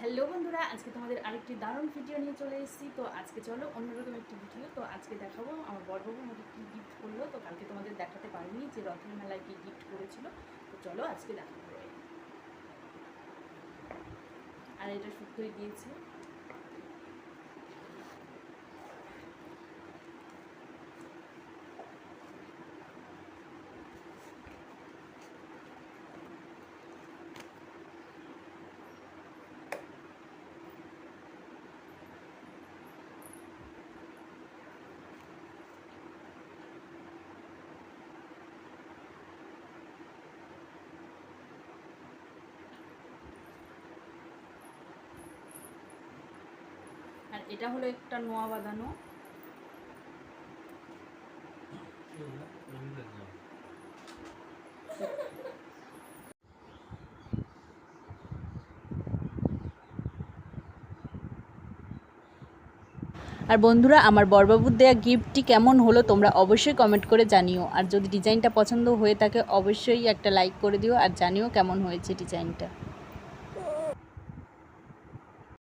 Hello বন্ধুরা, আজকে তোমাদের আরেকটি দারুণ ভিডিও নিয়ে চলে এসেছি। তো আজকে চলো অন্যরকম একটি ভিডিও তো আজকে দেখাবো আমার বড়বাবু আমাকে কী গিফট করল। তো কালকে তোমাদের দেখাতে পারিনি যে রথের মেলায় কী গিফট করেছিল। তো চলো আজকে দেখাবো আর এটা শুদ্ধই দিয়েছে। এটা হলো একটা নোয়া বাঁধানো। আর বন্ধুরা, আমার বরবাবুর দেয়া গিফটটি কেমন হলো তোমরা অবশ্যই কমেন্ট করে জানিও। আর যদি ডিজাইনটা পছন্দ হয়ে থাকে, অবশ্যই একটা লাইক করে দিও আর জানিও কেমন হয়েছে ডিজাইনটা